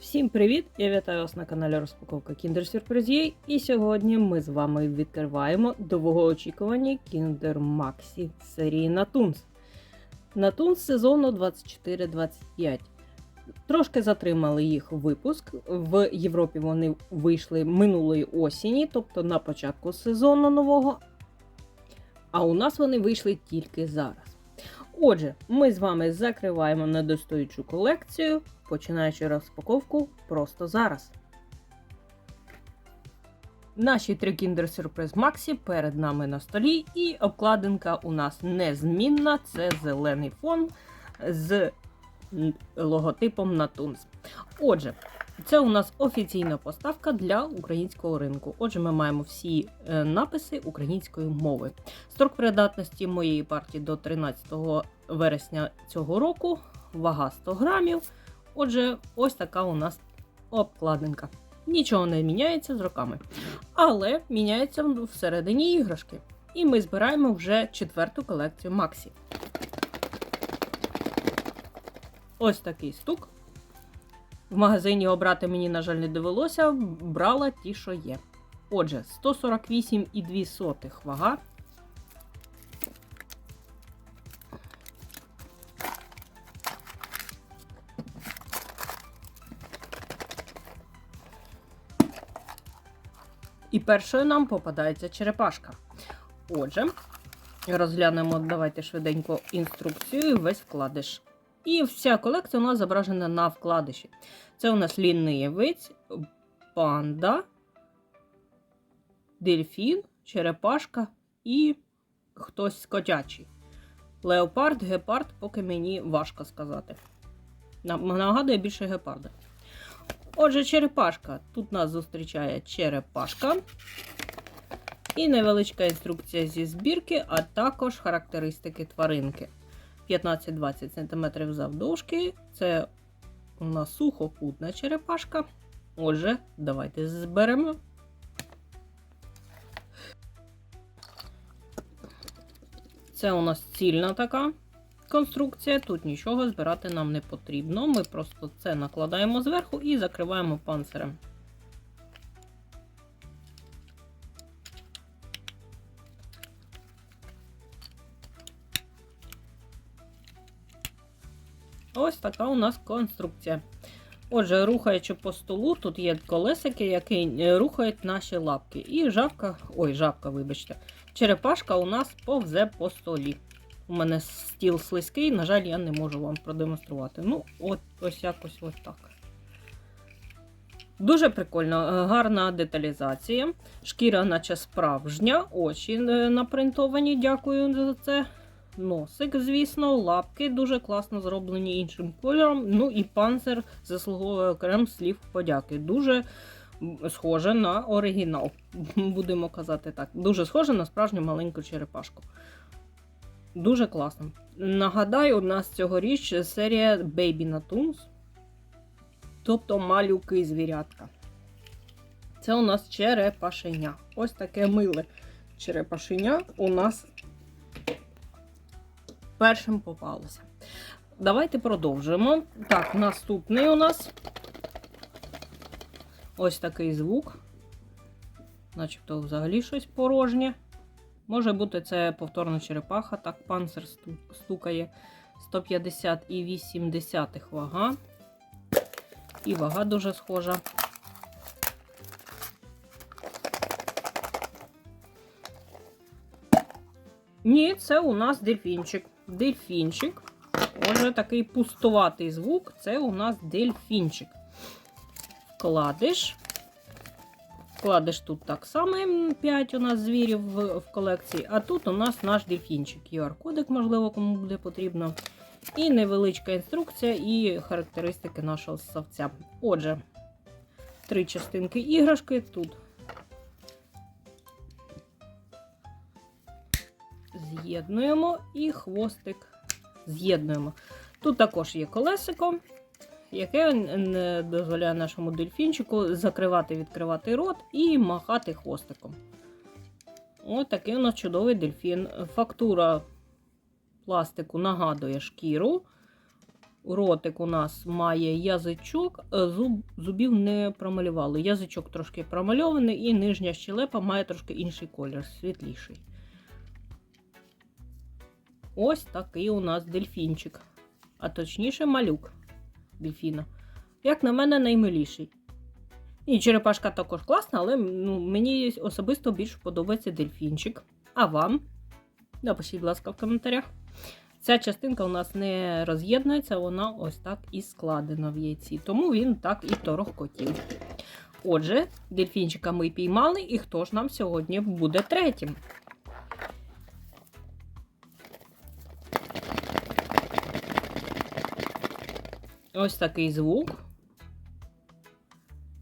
Всім привіт! Я вітаю вас на каналі Розпаковка Kinder Surprise. І сьогодні ми з вами відкриваємо довгоочікувані Kinder Maxi серії Natuns. Natuns сезону 24-25. Трошки затримали їх випуск. В Європі вони вийшли минулої осені, тобто на початку сезону нового. А у нас вони вийшли тільки зараз. Отже, ми з вами закриваємо недостоючу колекцію, починаючи розпаковку просто зараз. Наші три Kinder Surprise Maxi перед нами на столі, і обкладинка у нас незмінна це зелений фон з логотипом Natuns. Отже, це у нас офіційна поставка для українського ринку. Отже, ми маємо всі е, написи української мови. Строк придатності моєї партії до 13 вересня цього року, вага 100 грамів. Отже, ось така у нас обкладинка. Нічого не міняється з роками. Але міняється всередині іграшки. І ми збираємо вже четверту колекцію Максі. Ось такий стук. В магазині обрати мені, на жаль, не довелося, брала ті, що є. Отже, 148,2 вага. І першою нам попадається черепашка. Отже, розглянемо, давайте швиденько інструкцію і весь вкладиш. І вся колекція у нас зображена на вкладиші. Це у нас лінивець, панда, дельфін, черепашка і хтось котячий. Леопард, гепард, поки мені важко сказати. Нагадує більше гепарда. Отже, черепашка. Тут нас зустрічає черепашка. І невеличка інструкція зі збірки, а також характеристики тваринки. 15-20 см завдовжки. Це у нас сухопутна черепашка. Отже, давайте зберемо. Це у нас цільна така конструкція. Тут нічого збирати нам не потрібно. Ми просто це накладаємо зверху і закриваємо панцирем. Така у нас конструкція. Отже, рухаючи по столу, тут є колесики, які е, рухають наші лапки. І жабка, ой, жабка, вибачте, черепашка у нас повзе по столі. У мене стіл слизький, на жаль, я не можу вам продемонструвати. Ну, от ось якось ось так. Дуже прикольно, е, гарна деталізація. Шкіра, наче справжня, очі е, напринтовані, дякую за це. Носик, звісно, лапки дуже класно зроблені іншим кольором. Ну і панцир заслуговує окрем слів подяки. Дуже схоже на оригінал, будемо казати так. Дуже схоже на справжню маленьку черепашку. Дуже класно. Нагадаю, у нас цьогоріч серія Baby Natuns, тобто малюки звірятка. Це у нас черепашеня. Ось таке миле черепашеня у нас першим попалося. Давайте продовжимо. Так, наступний у нас ось такий звук. Начебто взагалі щось порожнє. Може бути, це повторна черепаха, так панцир сту- стукає 150,8 вага. І вага дуже схожа. Ні, це у нас дельфінчик. Дельфінчик. Отже, такий пустуватий звук. Це у нас дельфінчик. Вкладиш. Вкладиш тут так само 5 у нас звірів в, колекції, а тут у нас наш дельфінчик. QR-кодик, можливо, кому буде потрібно. І невеличка інструкція і характеристики нашого ссавця. Отже, три частинки іграшки тут. З'єднуємо і хвостик з'єднуємо. Тут також є колесико, яке не дозволяє нашому дельфінчику закривати, відкривати рот і махати хвостиком. Ось такий у нас чудовий дельфін. Фактура пластику нагадує шкіру. Ротик у нас має язичок, е, зуб, зубів не промалювали. Язичок трошки промальований, і нижня щелепа має трошки інший колір, світліший. Ось такий у нас дельфінчик. А точніше, малюк дельфіна. Як на мене, наймиліший. І черепашка також класна, але ну, мені особисто більш подобається дельфінчик. А вам? Напишіть, будь ласка, в коментарях. Ця частинка у нас не роз'єднується, вона ось так і складена в яйці. Тому він так і торохкотів. Отже, дельфінчика ми піймали, і хто ж нам сьогодні буде третім? Ось такий звук.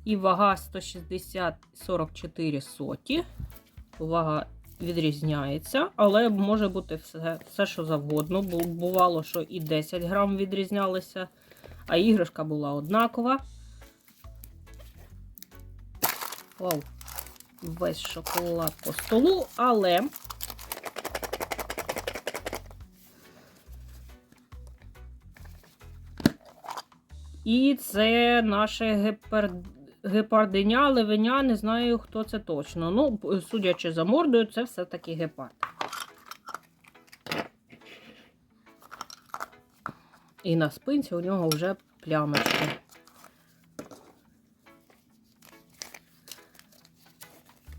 І вага 160-44 соті. Вага відрізняється, але може бути все, все, що завгодно. Бувало, що і 10 грам відрізнялися, а іграшка була однакова. Вау, весь шоколад по столу, але. І це наше гепар... гепарденя, левеня, не знаю, хто це точно. Ну, судячи за мордою, це все-таки гепард. І на спинці у нього вже плямочки.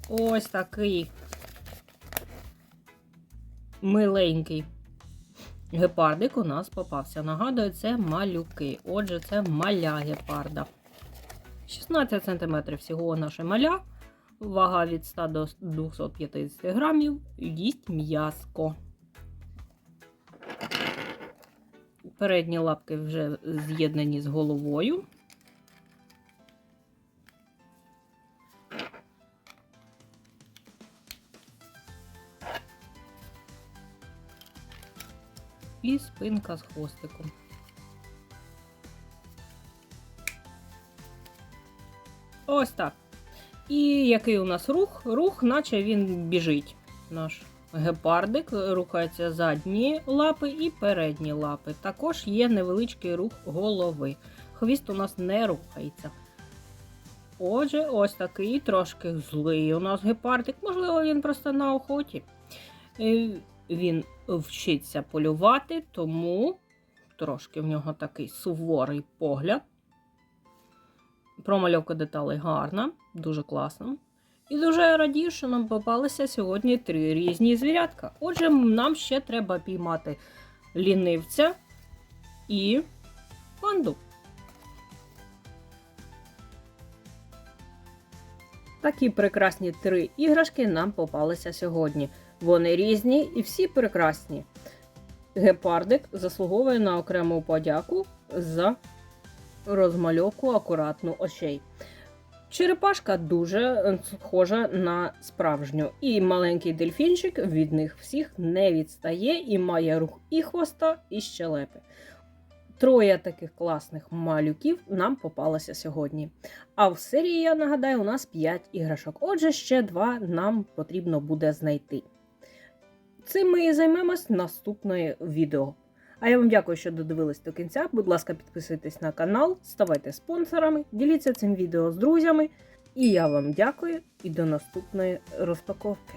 Ось такий миленький гепардик у нас попався. Нагадую, це малюки. Отже, це маля гепарда. 16 см всього наше маля. Вага від 100 до 250 грамів. Їсть м'язко. Передні лапки вже з'єднані з головою. І спинка з хвостиком. Ось так. І який у нас рух? Рух, наче він біжить. Наш гепардик рухаються задні лапи і передні лапи. Також є невеличкий рух голови. Хвіст у нас не рухається. Отже, ось такий трошки злий у нас гепардик. Можливо, він просто на охоті. Він вчиться полювати, тому трошки в нього такий суворий погляд. Промальовка деталей гарна, дуже класно. І дуже радію, що нам попалися сьогодні три різні звірятка. Отже, нам ще треба піймати лінивця і панду. Такі прекрасні три іграшки нам попалися сьогодні. Вони різні і всі прекрасні. Гепардик заслуговує на окрему подяку за розмальовку акуратну очей. Черепашка дуже е, схожа на справжню, і маленький дельфінчик від них всіх не відстає і має рух і хвоста, і щелепи. Троє таких класних малюків нам попалося сьогодні. А в серії, я нагадаю, у нас 5 іграшок. Отже, ще два нам потрібно буде знайти. Цим ми і займемось наступної відео. А я вам дякую, що додивились до кінця. Будь ласка, підписуйтесь на канал, ставайте спонсорами, діліться цим відео з друзями. І я вам дякую і до наступної розпаковки.